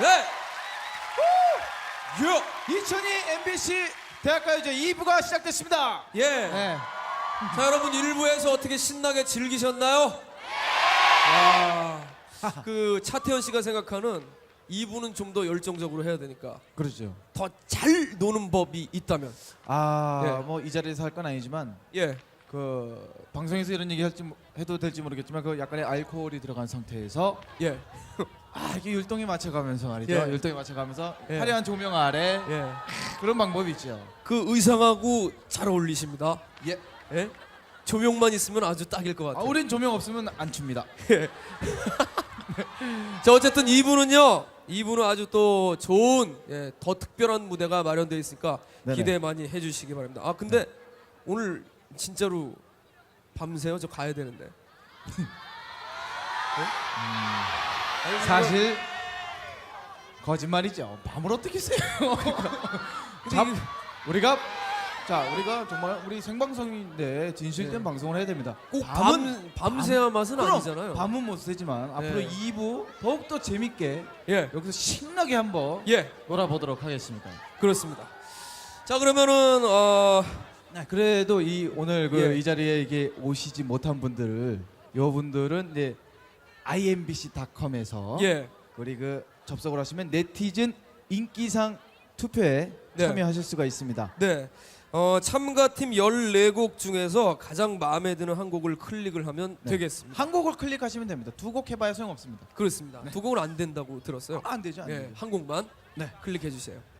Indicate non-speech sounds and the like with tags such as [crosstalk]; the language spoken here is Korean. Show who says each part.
Speaker 1: 네. 유.
Speaker 2: 2002 MBC 대학가요제 2부가 시작됐습니다.
Speaker 1: 예.
Speaker 2: 네.
Speaker 1: 자 여러분 1부에서 어떻게 신나게 즐기셨나요? 와. [laughs] 그 차태현 씨가 생각하는 2부는 좀 더 열정적으로 해야 되니까
Speaker 2: 그렇죠.
Speaker 1: 더 잘 노는 법이 있다면
Speaker 2: 아,
Speaker 1: 네.
Speaker 2: 뭐이 자리에서 할 건 아니지만
Speaker 1: 예.
Speaker 2: 그 방송에서 이런 얘기 할지 모- 해도 될지 모르겠지만 그 약간의 알코올이 들어간 상태에서
Speaker 1: 예. [laughs]
Speaker 2: 아, 이게 율동에 맞춰가면서 말이죠.
Speaker 1: 예.
Speaker 2: 율동에 맞춰가면서
Speaker 1: 예.
Speaker 2: 화려한 조명 아래
Speaker 1: 예.
Speaker 2: 그런 방법이 있죠.
Speaker 1: 그 의상하고 잘 어울리십니다.
Speaker 2: 예.
Speaker 1: 예? 조명만 있으면 아주 딱일 것
Speaker 2: 아,
Speaker 1: 같아요.
Speaker 2: 우린 조명 없으면 안 춥니다. [laughs]
Speaker 1: 자 어쨌든 2부는요. 2부는 아주 또 좋은 예, 더 특별한 무대가 마련되어 있으니까
Speaker 2: 네네.
Speaker 1: 기대 많이 해주시기 바랍니다. 아 근데 오늘 진짜로 밤새요? 저 가야 되는데. [laughs] 예?
Speaker 2: 사실 거짓말이죠. 밤을 어떻게 새요? [laughs] 잠 우리가 자 우리가 정말 우리 생방송인데 진실된
Speaker 1: 네.
Speaker 2: 방송을 해야 됩니다.
Speaker 1: 꼭
Speaker 2: 밤은-
Speaker 1: 밤, 밤새야 맛은
Speaker 2: 그럼
Speaker 1: 아니잖아요.
Speaker 2: 밤은 못 새지만 앞으로
Speaker 1: 네.
Speaker 2: 2부 더욱 더 재밌게
Speaker 1: 예,
Speaker 2: 여기서 신나게 한번
Speaker 1: 예,
Speaker 2: 놀아보도록 하겠습니다.
Speaker 1: 그렇습니다. 자 그러면은 어,
Speaker 2: 네, 그래도 이 오늘 그
Speaker 1: 예.
Speaker 2: 이 자리에 이게 오시지 못한 분들을 여분들은 이제 imbc.com에서
Speaker 1: 예,
Speaker 2: 우리 그 접속을 하시면 네티즌 인기상 투표에
Speaker 1: 네.
Speaker 2: 참여하실 수가 있습니다.
Speaker 1: 네. 어, 참가팀 14곡 중에서 가장 마음에 드는 한 곡을 클릭을 하면
Speaker 2: 네.
Speaker 1: 되겠습니다.
Speaker 2: 한 곡을 클릭하시면 됩니다. 두 곡 해봐야 소용없습니다.
Speaker 1: 그렇습니다. 두 곡은 안 된다고 들었어요.
Speaker 2: 아, 안 되죠, 안
Speaker 1: 예,
Speaker 2: 되죠.
Speaker 1: 한 곡만
Speaker 2: 네.
Speaker 1: 클릭해 주세요.